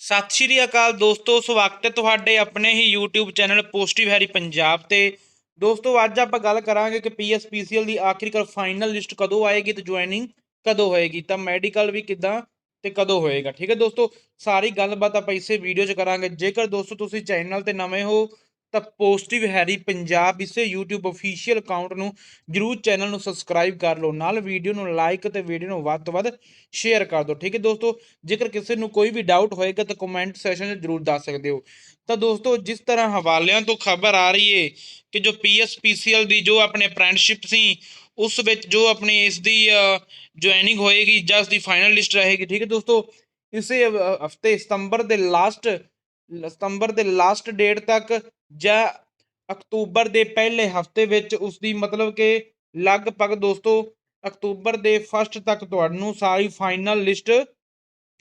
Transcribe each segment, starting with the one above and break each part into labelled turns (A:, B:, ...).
A: ਸਤਿ ਸ਼੍ਰੀ ਅਕਾਲ ਦੋਸਤੋ, ਸਵਾਗਤ ਹੈ ਤੁਹਾਡੇ ਆਪਣੇ ਹੀ YouTube channel positive Harry Punjab ਤੇ। ਦੋਸਤੋ, ਅੱਜ ਆਪਾਂ ਗੱਲ ਕਰਾਂਗੇ ਕਿ ਪੀਐਸਪੀਸੀਐਲ ਦੀ ਆਖਿਰਕਾਰ ਫਾਈਨਲ ਲਿਸਟ ਕਦੋਂ ਆਏਗੀ ਤੇ ਜੁਆਇਨਿੰਗ ਕਦੋਂ ਹੋਏਗੀ, ਤਾਂ ਮੈਡੀਕਲ ਵੀ ਕਿੱਦਾਂ ਤੇ ਕਦੋਂ ਹੋਏਗਾ, ਠੀਕ ਹੈ ਦੋਸਤੋ? ਸਾਰੀ ਗੱਲਬਾਤ ਆਪਾਂ ਇਸੇ ਵੀਡੀਓ 'ਚ ਕਰਾਂਗੇ। ਜੇਕਰ ਦੋਸਤੋ ਤੁਸੀਂ ਚੈਨਲ ਤੇ ਨਵੇਂ ਹੋ ਤਾਂ ਪੋਜ਼ਿਟਿਵ ਹੈਰੀ ਪੰਜਾਬ ਇਸੇ YouTube ਅਫੀਸ਼ੀਅਲ ਅਕਾਊਂਟ ਨੂੰ ਜਰੂਰ ਚੈਨਲ ਨੂੰ ਸਬਸਕ੍ਰਾਈਬ ਕਰ ਲਓ। ਨਾਲ ਵੀਡੀਓ ਨੂੰ ਲਾਈਕ ਤੇ ਵੀਡੀਓ ਨੂੰ ਵੱਧ ਤੋਂ ਵੱਧ ਸ਼ੇਅਰ ਕਰ ਦਿਓ। ਠੀਕ ਹੈ ਦੋਸਤੋ, ਜੇਕਰ ਕਿਸੇ ਨੂੰ ਕੋਈ ਵੀ ਡਾਊਟ ਹੋਏਗਾ ਤਾਂ ਕਮੈਂਟ ਸੈਸ਼ਨ 'ਚ ਜਰੂਰ ਦੱਸ ਸਕਦੇ ਹੋ। ਤਾਂ ਦੋਸਤੋ, ਜਿਸ ਤਰ੍ਹਾਂ ਹਵਾਲਿਆਂ ਤੋਂ ਖਬਰ ਆ ਰਹੀ ਏ ਕਿ ਜੋ ਪੀਐਸਪੀਸੀਐਲ ਦੀ ਜੋ ਆਪਣੇ ਅਪ੍ਰੈਂਟਿਸਸ਼ਿਪ ਸੀ, ਉਸ ਵਿੱਚ ਜੋ ਆਪਣੀ ਇਸ ਦੀ ਜੁਆਇਨਿੰਗ ਹੋਏਗੀ ਜਾਂ ਉਸ ਦੀ ਫਾਈਨਲ ਲਿਸਟ ਰਹੇਗੀ। ਠੀਕ ਹੈ ਦੋਸਤੋ, ਇਸੇ ਹਫ਼ਤੇ ਸਤੰਬਰ ਦੇ ਲਾਸਟ ਸਤੰਬਰ ਦੇ ਲਾਸਟ ਡੇਟ ਤੱਕ ਜਾਂ ਅਕਤੂਬਰ ਦੇ ਪਹਿਲੇ ਹਫ਼ਤੇ ਵਿੱਚ ਉਸ ਦੀ ਮਤਲਬ ਕਿ ਲਗਭਗ ਦੋਸਤੋ, ਅਕਤੂਬਰ ਦੇ ਫਸਟ ਤੱਕ ਤੁਹਾਨੂੰ ਸਾਰੀ ਫਾਈਨਲ ਲਿਸਟ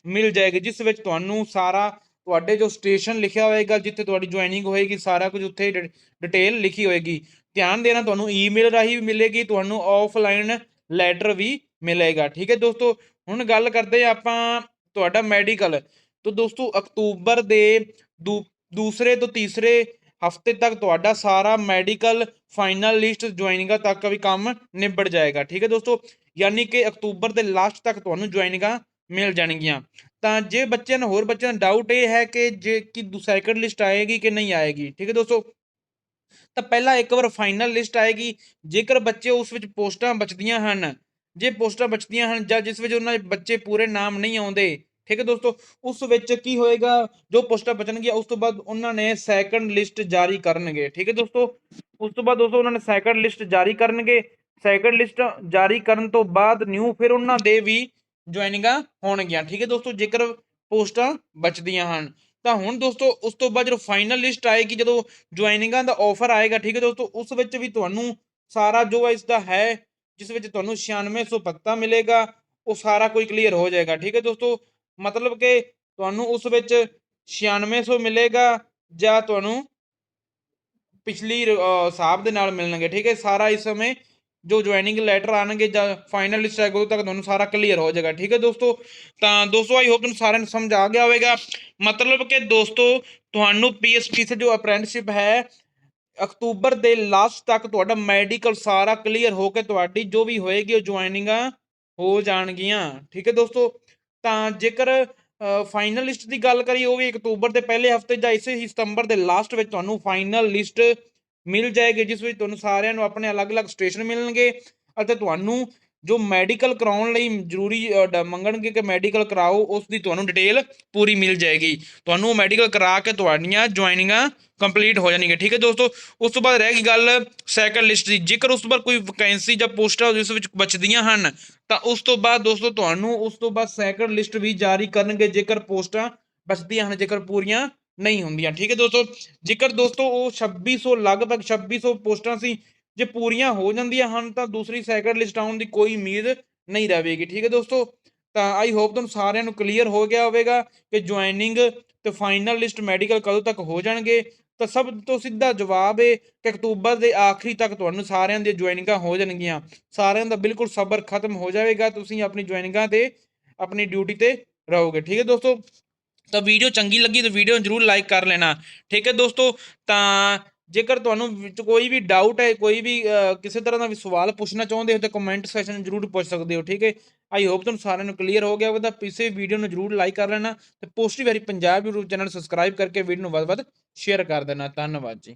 A: ਮਿਲ ਜਾਏਗੀ, ਜਿਸ ਵਿੱਚ ਤੁਹਾਨੂੰ ਸਾਰਾ ਤੁਹਾਡੇ ਜੋ ਸਟੇਸ਼ਨ ਲਿਖਿਆ ਹੋਏਗਾ, ਜਿੱਥੇ ਤੁਹਾਡੀ ਜੁਆਇਨਿੰਗ ਹੋਏਗੀ, ਸਾਰਾ ਕੁਝ ਉੱਥੇ ਡਿਟੇਲ ਲਿਖੀ ਹੋਏਗੀ। ਧਿਆਨ ਦੇਣਾ, ਤੁਹਾਨੂੰ ਈਮੇਲ ਰਾਹੀਂ ਵੀ ਮਿਲੇਗੀ, ਤੁਹਾਨੂੰ ਆਫਲਾਈਨ ਲੈਟਰ ਵੀ ਮਿਲੇਗਾ। ਠੀਕ ਹੈ ਦੋਸਤੋ, ਹੁਣ ਗੱਲ ਕਰਦੇ ਹਾਂ ਆਪਾਂ ਤੁਹਾਡਾ ਮੈਡੀਕਲ ਤਾਂ ਦੋਸਤੋ, ਅਕਤੂਬਰ ਦੇ ਦੂ- ਦੂਸਰੇ ਤੋਂ ਤੀਸਰੇ ਹਫ਼ਤੇ ਤੱਕ ਤੁਹਾਡਾ ਸਾਰਾ ਮੈਡੀਕਲ ਫਾਈਨਲ ਲਿਸਟ ਜੁਆਇਨਿੰਗਾਂ ਤੱਕ ਵੀ ਕੰਮ ਨਿਬੜ ਜਾਏਗਾ, ਠੀਕ ਹੈ ਦੋਸਤੋ? ਯਾਨੀ ਕਿ ਅਕਤੂਬਰ ਦੇ ਲਾਸਟ ਤੱਕ ਤੁਹਾਨੂੰ ਜੁਆਇਨਿੰਗਾਂ ਮਿਲ ਜਾਣਗੀਆਂ। ਤਾਂ ਜੇ ਬੱਚਿਆਂ ਨੂੰ, ਹੋਰ ਬੱਚਿਆਂ ਦਾ ਡਾਊਟ ਇਹ ਹੈ ਕਿ ਜੇ ਕਿ ਸੈਕੰਡ ਲਿਸਟ ਆਏਗੀ ਕਿ ਨਹੀਂ ਆਏਗੀ, ਠੀਕ ਹੈ ਦੋਸਤੋ? ਤਾਂ ਪਹਿਲਾਂ ਇੱਕ ਵਾਰ ਫਾਈਨਲ ਲਿਸਟ ਆਏਗੀ, ਜੇਕਰ ਬੱਚੇ ਉਸ ਵਿੱਚ ਪੋਸਟਾਂ ਬਚਦੀਆਂ ਹਨ, ਜੇ ਪੋਸਟਾਂ ਬਚਦੀਆਂ ਹਨ ਜਾਂ ਜਿਸ ਵਿੱਚ ਉਹਨਾਂ ਦੇ ਬੱਚੇ ਪੂਰੇ ਨਾਮ ਨਹੀਂ ਆਉਂਦੇ ਠੀਕ ਹੈ ਦੋਸਤੋ, ਉਸ ਵਿੱਚ ਕੀ ਹੋਏਗਾ? ਜੋ ਪੋਸਟਾਂ ਬਚਣਗੀਆਂ, ਉਸ ਤੋਂ ਬਾਅਦ ਉਹਨਾਂ ਨੇ ਸੈਕੰਡ ਲਿਸਟ ਜਾਰੀ ਕਰਨਗੇ। ਠੀਕ ਹੈ ਦੋਸਤੋ, ਉਸ ਤੋਂ ਬਾਅਦ ਦੋਸਤੋ ਉਹਨਾਂ ਨੇ ਸੈਕੰਡ ਲਿਸਟ ਜਾਰੀ ਕਰਨਗੇ। ਸੈਕੰਡ ਲਿਸਟ ਜਾਰੀ ਕਰਨ ਤੋਂ ਬਾਅਦ ਨਿਊ ਫਿਰ ਉਹਨਾਂ ਦੇ ਵੀ ਜੁਆਇਨਿੰਗਾਂ ਹੋਣਗੀਆਂ। ਠੀਕ ਹੈ ਦੋਸਤੋ, ਜੇਕਰ ਪੋਸਟਾਂ ਬਚਦੀਆਂ ਹਨ। ਤਾਂ ਹੁਣ ਦੋਸਤੋ, ਉਸ ਤੋਂ ਬਾਅਦ ਜਦੋਂ ਫਾਈਨਲ ਲਿਸਟ ਆਏਗੀ, ਜਦੋਂ ਜੁਆਇਨਿੰਗਾਂ ਦਾ ਆਫਰ ਆਏਗਾ, ਠੀਕ ਹੈ ਦੋਸਤੋ, ਉਸ ਵਿੱਚ ਵੀ ਤੁਹਾਨੂੰ ਸਾਰਾ ਜੋ ਇਸ ਦਾ ਹੈ, ਜਿਸ ਵਿੱਚ ਤੁਹਾਨੂੰ 9600 ਪੱਤਾ ਮਿਲੇਗਾ, ਉਹ ਸਾਰਾ ਕੋਈ ਕਲੀਅਰ ਹੋ ਜਾਏਗਾ। ਠੀਕ ਹੈ ਦੋਸਤੋ ਮਤਲਬ ਕਿ ਤੁਹਾਨੂੰ ਉਸ ਵਿੱਚ 9600 ਮਿਲੇਗਾ ਜਾਂ ਤੁਹਾਨੂੰ ਪਿਛਲੀ ਹਿਸਾਬ ਦੇ ਨਾਲ ਮਿਲਣਗੇ, ਠੀਕ ਹੈ? ਸਾਰਾ ਇਸ ਸਮੇਂ ਜੋ ਜੁਆਇਨਿੰਗ ਲੈਟਰ ਆਣਗੇ ਜਾਂ ਫਾਈਨਲ ਲਿਸਟ ਆਏਗਾ ਉਦੋਂ ਤੱਕ ਤੁਹਾਨੂੰ ਸਾਰਾ ਕਲੀਅਰ ਹੋ ਜਾਏਗਾ, ਠੀਕ ਹੈ ਦੋਸਤੋ? ਤਾਂ ਦੋਸਤੋ ਆਈ ਹੋਪ ਤੁਹਾਨੂੰ ਸਾਰਿਆਂ ਨੂੰ ਸਮਝ ਆ ਗਿਆ ਹੋਵੇਗਾ। ਮਤਲਬ ਕਿ ਦੋਸਤੋ, ਤੁਹਾਨੂੰ ਪੀਐਸਪੀ ਸੇ ਜੋ ਅਪ੍ਰੈਂਟਿਸਸ਼ਿਪ ਹੈ, ਅਕਤੂਬਰ ਦੇ ਲਾਸਟ ਤੱਕ ਤੁਹਾਡਾ ਮੈਡੀਕਲ ਸਾਰਾ ਕਲੀਅਰ ਹੋ ਕੇ ਤੁਹਾਡੀ ਜੋ ਵੀ ਹੋਏਗੀ ਉਹ ਜੁਆਇਨਿੰਗਾਂ ਹੋ ਜਾਣਗੀਆਂ, ਠੀਕ ਹੈ ਦੋਸਤੋ? ਤਾਂ ਜੇਕਰ ਫਾਈਨਲ ਲਿਸਟ ਦੀ ਗੱਲ ਕਰੀਏ, ਉਹ ਵੀ ਅਕਤੂਬਰ ਦੇ ਪਹਿਲੇ ਹਫ਼ਤੇ ਜਾਂ ਇਸੇ ਹੀ ਸਤੰਬਰ ਦੇ ਲਾਸਟ ਵਿੱਚ ਤੁਹਾਨੂੰ ਫਾਈਨਲ ਲਿਸਟ ਮਿਲ ਜਾਏਗੀ, ਜਿਸ ਵਿੱਚ ਤੁਹਾਨੂੰ ਸਾਰਿਆਂ ਨੂੰ ਆਪਣੇ ਅਲੱਗ-ਅਲੱਗ ਸਟੇਸ਼ਨ ਮਿਲਣਗੇ ਅਤੇ ਤੁਹਾਨੂੰ ਜੋ ਮੈਡੀਕਲ ਕਰਾਉਣ ਲਈ ਜ਼ਰੂਰੀ ਮੰਗਣਗੇ ਕਿ ਮੈਡੀਕਲ ਕਰਾਓ, ਉਸ ਦੀ ਤੁਹਾਨੂੰ ਡਿਟੇਲ ਪੂਰੀ ਮਿਲ ਜਾਏਗੀ। ਤੁਹਾਨੂੰ ਮੈਡੀਕਲ ਕਰਾ ਕੇ ਤੁਹਾਡੀਆਂ ਜੁਆਇਨਿੰਗਾਂ ਕੰਪਲੀਟ ਹੋ ਜਾਣਗੀਆਂ, ਠੀਕ ਹੈ ਦੋਸਤੋ? ਉਸ ਤੋਂ ਬਾਅਦ ਰਹਿ ਗਈ ਗੱਲ ਸੈਕੰਡ ਲਿਸਟ ਦੀ। ਜੇਕਰ ਉਸ ਤੋਂ ਬਾਅਦ ਕੋਈ ਵੈਕੈਂਸੀ ਜਾਂ ਪੋਸਟਾਂ ਜਿਸ ਵਿੱਚ ਬਚਦੀਆਂ ਹਨ, ਤਾਂ ਉਸ ਤੋਂ ਬਾਅਦ ਦੋਸਤੋ ਤੁਹਾਨੂੰ ਉਸ ਤੋਂ ਬਾਅਦ ਸੈਕੰਡ ਲਿਸਟ ਵੀ ਜਾਰੀ ਕਰਨਗੇ, ਜੇਕਰ ਪੋਸਟਾਂ ਬਚਦੀਆਂ ਹਨ, ਜੇਕਰ ਪੂਰੀਆਂ ਨਹੀਂ ਹੁੰਦੀਆਂ। ਠੀਕ ਹੈ ਦੋਸਤੋ? ਜੇਕਰ ਦੋਸਤੋ ਉਹ 2600 ਲਗਭਗ 2600 ਪੋਸਟਾਂ ਸੀ ਜੇ ਪੂਰੀਆਂ ਹੋ ਜਾਂਦੀਆਂ ਹਨ ਤਾਂ ਦੂਸਰੀ ਸੈਕੰਡ ਲਿਸਟ ਆਉਣ ਦੀ ਕੋਈ ਉਮੀਦ ਨਹੀਂ ਰਹੇਗੀ, ਠੀਕ ਹੈ ਦੋਸਤੋ? ਤਾਂ ਆਈ ਹੋਪ ਤੁਹਾਨੂੰ ਸਾਰਿਆਂ ਨੂੰ ਕਲੀਅਰ ਹੋ ਗਿਆ ਹੋਵੇਗਾ ਕਿ ਜੁਆਇਨਿੰਗ ਤੇ ਫਾਈਨਲ ਲਿਸਟ ਮੈਡੀਕਲ ਕਦੋਂ ਤੱਕ ਹੋ ਜਾਣਗੇ। ਤਾਂ ਸਭ ਤੋਂ ਸਿੱਧਾ ਜਵਾਬ ਹੈ ਕਿ ਅਕਤੂਬਰ ਦੇ ਆਖਰੀ ਤੱਕ ਤੁਹਾਨੂੰ ਸਾਰਿਆਂ ਦੀਆਂ ਜੁਆਇਨਿੰਗਾਂ ਹੋ ਜਾਣਗੀਆਂ। ਸਾਰਿਆਂ ਦਾ ਬਿਲਕੁਲ ਸਬਰ ਖਤਮ ਹੋ ਜਾਵੇਗਾ, ਤੁਸੀਂ ਆਪਣੀ ਜੁਆਇਨਿੰਗਾਂ ਤੇ ਆਪਣੀ ਡਿਊਟੀ ਤੇ ਰਹੋਗੇ, ਠੀਕ ਹੈ ਦੋਸਤੋ? ਤਾਂ ਵੀਡੀਓ ਚੰਗੀ ਲੱਗੀ ਤਾਂ ਵੀਡੀਓ ਨੂੰ ਜਰੂਰ ਲਾਈਕ ਕਰ ਲੈਣਾ, ਠੀਕ ਹੈ ਦੋਸਤੋ? ਤਾਂ ਜੇਕਰ ਤੁਹਾਨੂੰ ਵਿੱਚ ਕੋਈ ਵੀ ਡਾਊਟ ਹੈ, ਕੋਈ ਵੀ ਕਿਸੇ ਤਰ੍ਹਾਂ ਦਾ ਵੀ ਸਵਾਲ ਪੁੱਛਣਾ ਚਾਹੁੰਦੇ ਹੋ ਤਾਂ ਕਮੈਂਟ ਸੈਸ਼ਨ ਜਰੂਰ ਪੁੱਛ ਸਕਦੇ ਹੋ, ਠੀਕ ਹੈ? ਆਈ ਹੋਪ ਤੁਹਾਨੂੰ ਸਾਰਿਆਂ ਨੂੰ ਕਲੀਅਰ ਹੋ ਗਿਆ ਹੋਵੇਗਾ ਤਾਂ ਇਸੇ ਵੀਡੀਓ ਨੂੰ ਜਰੂਰ ਲਾਈਕ ਕਰ ਲੈਣਾ ਤੇ positive Harry Punjab YouTube channel subscribe ਕਰਕੇ ਵੀਡੀਓ ਨੂੰ ਵੱਧ ਵੱਧ ਸ਼ੇਅਰ ਕਰ ਦੇਣਾ। ਧੰਨਵਾਦ ਜੀ।